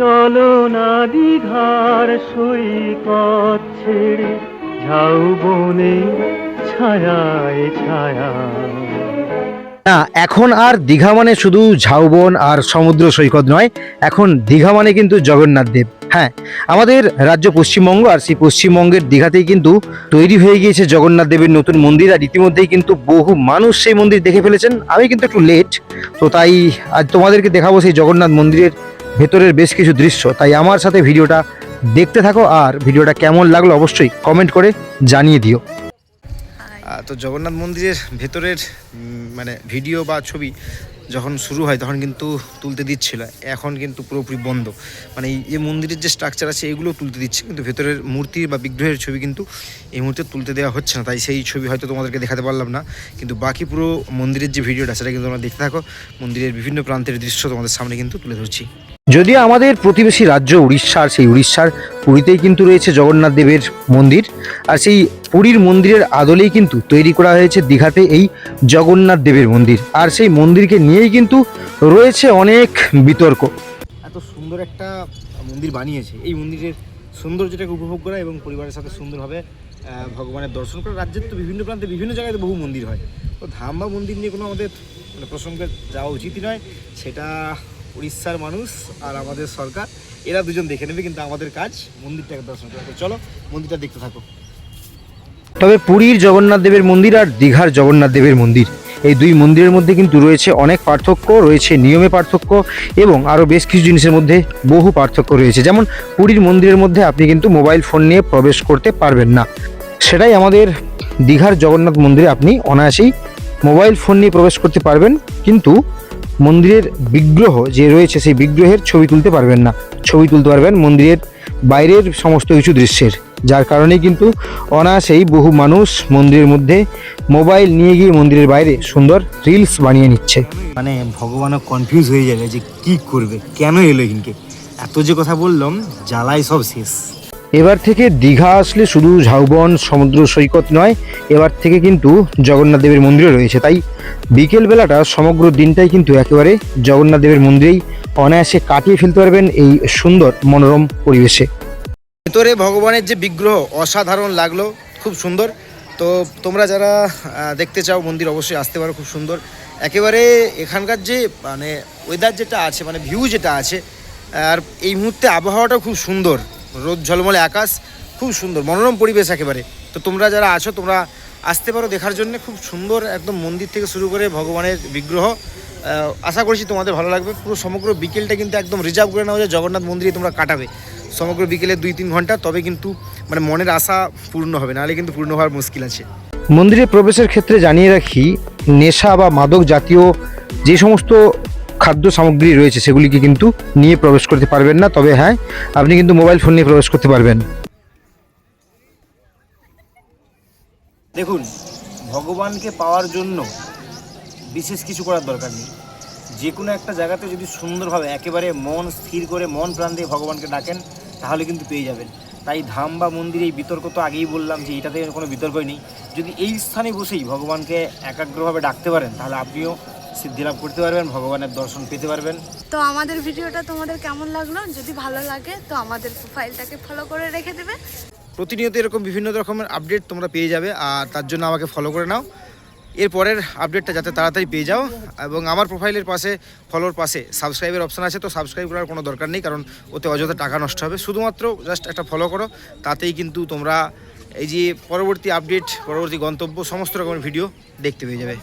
চলো না দীঘার সৈকত ছেড়ে ঝাউ বনে ছায়ায় ছায়া। না, এখন আর দীঘা মানে শুধু ঝাউবন আর সমুদ্র সৈকত নয়, এখন দীঘা মানে কিন্তু জগন্নাথ দেব। হ্যাঁ আমাদের রাজ্য পশ্চিমবঙ্গ আর সেই পশ্চিমবঙ্গের দীঘাতেই কিন্তু তৈরি হয়ে গিয়েছে জগন্নাথ দেবের নতুন মন্দির, আর ইতিমধ্যেই কিন্তু বহু মানুষ সেই মন্দির দেখে ফেলেছেন। আমি কিন্তু একটু লেট তো তাই আজ তোমাদেরকে দেখাবো সেই জগন্নাথ মন্দিরের ভেতরের বেশ কিছু দৃশ্য। তাই আমার সাথে ভিডিওটা দেখতে থাকো আর ভিডিওটা কেমন লাগল অবশ্যই কমেন্ট করে জানিয়ে দিও। তো জগন্নাথ মন্দিরের ভেতরের মানে ভিডিও বা ছবি যখন শুরু হয় তখন কিন্তু তুলতে দিচ্ছিল। এখন কিন্তু পুরোপুরি বন্ধ। মানে এই মন্দিরের যে স্ট্রাকচার আছে এগুলো তুলতে দিচ্ছে। কিন্তু ভেতরের মূর্তি বা বিগ্রহের ছবি কিন্তু এই মুহূর্তে তুলতে দেওয়া হচ্ছে না। তাই সেই ছবি হয়তো তোমাদেরকে দেখাতে পারলাম না। কিন্তু বাকি পুরো মন্দিরের যে ভিডিওটা, সেটা কিন্তু তোমরা দেখতে থাকো। মন্দিরের বিভিন্ন প্রান্তের দৃশ্য তোমাদের সামনে কিন্তু তুলে ধরছি। যদিও আমাদের প্রতিবেশী রাজ্য উড়িষ্যার, সেই উড়িষ্যার পুরীতেই কিন্তু রয়েছে জগন্নাথ দেবের মন্দির। আর সেই পুরীর মন্দিরের আদলেই কিন্তু তৈরি করা হয়েছে দীঘাতে এই জগন্নাথ দেবের মন্দির। আর সেই মন্দিরকে নিয়েই কিন্তু রয়েছে অনেক বিতর্ক। এত সুন্দর একটা মন্দির বানিয়েছে। এই মন্দিরের সৌন্দর্যটাকে উপভোগ করা এবং পরিবারের সাথে সুন্দরভাবে ভগবানের দর্শন করা। রাজ্যের তো বিভিন্ন প্রান্তে বিভিন্ন জায়গায় বহু মন্দির হয়। তো ধাম বা মন্দির নিয়ে কোনো আমাদের মানে প্রসঙ্গে যাওয়া উচিতই নয়। সেটা উড়িষ্যার মানুষ আর আমাদের সরকার, এরা দুজন দেখে নেবে কিন্তু আমাদের কাজ মন্দিরটাকে দর্শন করা চলো, মন্দিরটা দেখতে থাকো। তবে পুরীর জগন্নাথ দেবের মন্দির আর দীঘার জগন্নাথ দেবের মন্দির, এই দুই মন্দিরের মধ্যে কিন্তু রয়েছে অনেক পার্থক্য, রয়েছে নিয়মে পার্থক্য এবং আরও বেশ কিছু জিনিসের মধ্যে বহু পার্থক্য রয়েছে। যেমন পুরীর মন্দিরের মধ্যে আপনি কিন্তু মোবাইল ফোন নিয়ে প্রবেশ করতে পারবেন না। সেটাই আমাদের দীঘার জগন্নাথ মন্দিরে আপনি অনায়াসেই মোবাইল ফোন নিয়ে প্রবেশ করতে পারবেন, কিন্তু মন্দিরের বিগ্রহ যে রয়েছে, সেই বিগ্রহের ছবি তুলতে পারবেন না। ছবি তুলতে পারবেন মন্দিরের বাইরের সমস্ত কিছু দৃশ্যের। যার কারণে কিন্তু অনায়াসেই বহু মানুষ মন্দিরের মধ্যে মোবাইল নিয়ে গিয়ে মন্দিরের বাইরে সুন্দর রিলস বানিয়ে নিচ্ছে। মানে ভগবানও কনফিউজ হয়ে যাবে যে কি করবে? কেন এলো এখানকে? এত যে কথা বললাম, জ্বালাই সব শেষ। এবার থেকে দীঘা আসলে শুধু ঝাউবন, সমুদ্র সৈকত নয়, এবার থেকে কিন্তু জগন্নাথ দেবের মন্দিরও রয়েছে। তাই বিকেল বেলাটা সমগ্র দিনটাই কিন্তু একেবারে জগন্নাথ দেবের মন্দিরেই অনায়াসে কাটিয়ে ফেলতে পারবেন এই সুন্দর মনোরম পরিবেশে। ভেতরে ভগবানের যে বিগ্রহ অসাধারণ লাগল, খুব সুন্দর। তো তোমরা যারা দেখতে চাও মন্দির অবশ্যই আসতে পারো, খুব সুন্দর। একেবারে এখানকার যে মানে ওয়েদার যেটা আছে মানে ভিউ যেটা আছে, আর এই মুহূর্তে আবহাওয়াটা খুব সুন্দর। রোদ ঝলমলে আকাশ, খুব সুন্দর, মনোরম পরিবেশ একেবারে। তো তোমরা যারা আছো, তোমরা আসতে পারো দেখার জন্য। খুব সুন্দর একদম মন্দির থেকে শুরু করে ভগবানের বিগ্রহ। আশা করছি তোমাদের ভালো লাগবে। পুরো সমগ্র বিকেলটা কিন্তু একদম রিজার্ভ করে নেওয়া যায় জগন্নাথ মন্দিরে তোমরা কাটাবে। সমগ্র বিকেলে দুই তিন ঘণ্টা, তবে কিন্তু মানে মনের আশা পূর্ণ হবে। নাহলে কিন্তু পূর্ণ হওয়ার মুশকিল আছে। মন্দিরে প্রবেশের ক্ষেত্রে জানিয়ে রাখি, নেশা বা মাদক জাতীয় যে সমস্ত খাদ্য সামগ্রী রয়েছে সেগুলিকে কিন্তু নিয়ে প্রবেশ করতে পারবেন না। তবে হ্যাঁ আপনি কিন্তু মোবাইল ফোন নিয়ে প্রবেশ করতে পারবেন। দেখুন, ভগবানকে পাওয়ার জন্য বিশেষ কিছু করার দরকার নেই। যে কোনো একটা জায়গাতে যদি সুন্দরভাবে একেবারে মন স্থির করে, মন প্রাণ দিয়ে ভগবানকে ডাকেন, তাহলে কিন্তু পেয়ে যাবেন। তাই ধাম বা মন্দির এই বিতর্ক তো আগেই বললাম যে এটাতে কোনো বিতর্কই নেই। যদি এই স্থানে বসেই ভগবানকে একাগ্রভাবে ডাকতে পারেন, তাহলে আপনিও সিদ্ধি লাভ করতে পারবেন ভগবানের দর্শন পেতে পারবেন। তো আমাদের ভিডিওটা তোমাদের কেমন লাগল? যদি ভালো লাগে তো আমাদের প্রোফাইলটাকে ফলো করে রেখে দেবে। প্রতিনিয়ত এরকম বিভিন্ন রকমের আপডেট তোমরা পেয়ে যাবে আর তার জন্য আমাকে ফলো করে নাও। এর পরের আপডেটটা যাতে তাড়াতাড়ি পেয়ে যাও এবং আমার প্রোফাইলের পাশে ফলোর পাশে সাবস্ক্রাইবের অপশন আছে তো সাবস্ক্রাইব করার কোনো দরকার নেই কারণ ওতে অযথা টাকা নষ্ট হবে। শুধুমাত্র জাস্ট একটা ফলো করো তাতেই কিন্তু তোমরা এই যে পরবর্তী আপডেট পরবর্তী গন্তব্য সমস্ত রকমের ভিডিও দেখতে পেয়ে যাবে।